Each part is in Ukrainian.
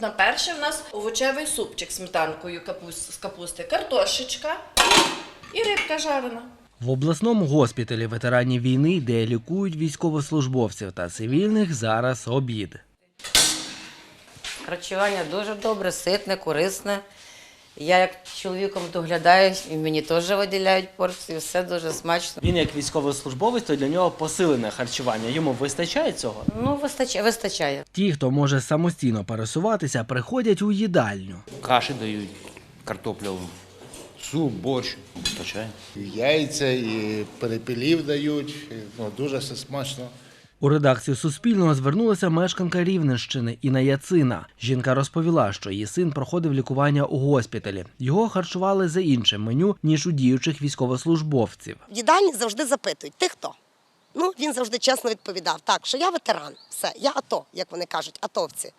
На перше в нас овочевий супчик з сметанкою капуст, з капусти, картошечка і рибка жарена. В обласному госпіталі ветеранів війни, де лікують військовослужбовців та цивільних, зараз обід. Харчування дуже добре, ситне, корисне. Я як чоловіком доглядаю, і мені теж виділяють порцію, все дуже смачно. Він як військовослужбовець, то для нього посилене харчування. Йому вистачає цього? Ну, вистачає, вистачає. Ті, хто може самостійно пересуватися, приходять у їдальню. Каші дають, картоплю, суп, борщ. Вистачає. Яйця, і перепілів дають. Ну, дуже все смачно. У редакцію Суспільного звернулася мешканка Рівненщини Інна Яцина. Жінка розповіла, що її син проходив лікування у госпіталі. Його харчували за іншим меню ніж у діючих військовослужбовців. В їдальні завжди запитують, ти хто? Ну, він завжди чесно відповідав, так, що я ветеран, все, я АТО, як вони кажуть, атовці.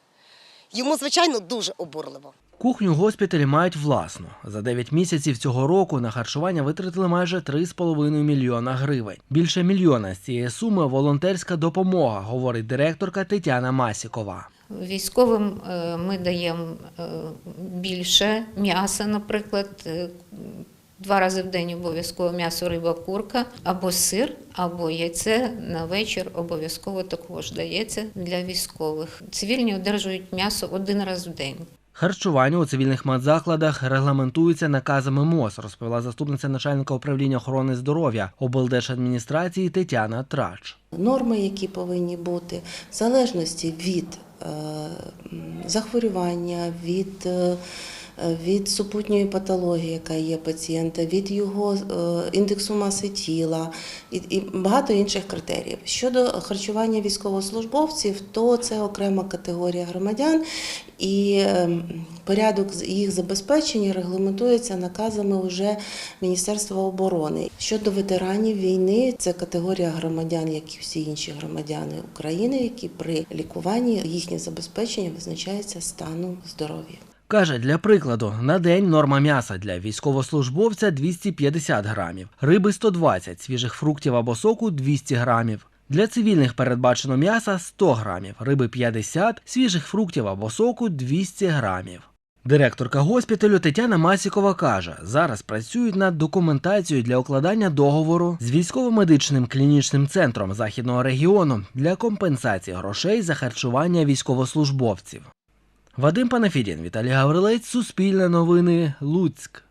Йому, звичайно, дуже обурливо. Кухню госпіталі мають власну. За 9 місяців цього року на харчування витратили майже 3,5 мільйона гривень. Більше мільйона з цієї суми волонтерська допомога, говорить директорка Тетяна Масікова. Військовим е, ми даємо е, більше м'яса, наприклад, е, два рази в день обов'язково м'ясо, риба, курка, або сир, або яйце на вечір обов'язково також дається для військових. Цивільні одержують м'ясо один раз в день. Харчування у цивільних медзакладах регламентується наказами МОЗ, розповіла заступниця начальника управління охорони здоров'я облдержадміністрації Тетяна Трач. Норми, які повинні бути, в залежності від е, захворювання, від, е, від супутньої патології, яка є пацієнта, від його е, індексу маси тіла і, багато інших критеріїв. Щодо харчування військовослужбовців, то це окрема категорія громадян, і е, порядок їх забезпечення регламентується наказами вже Міністерства оборони. Щодо ветеранів війни, це категорія громадян, як і всі інші громадяни України, які при лікуванні їхнє забезпечення визначається станом здоров'я. Каже, для прикладу, на день норма м'яса для військовослужбовця 250 грамів, риби 120, свіжих фруктів або соку 200 грамів. Для цивільних передбачено м'яса 100 грамів, риби 50, свіжих фруктів або соку 200 грамів. Директорка госпіталю Тетяна Масікова каже, зараз працюють над документацією для укладання договору з військово-медичним клінічним центром західного регіону для компенсації грошей за харчування військовослужбовців. Вадим Панафідін, Віталій Гаврилець, Суспільне новини, Луцьк.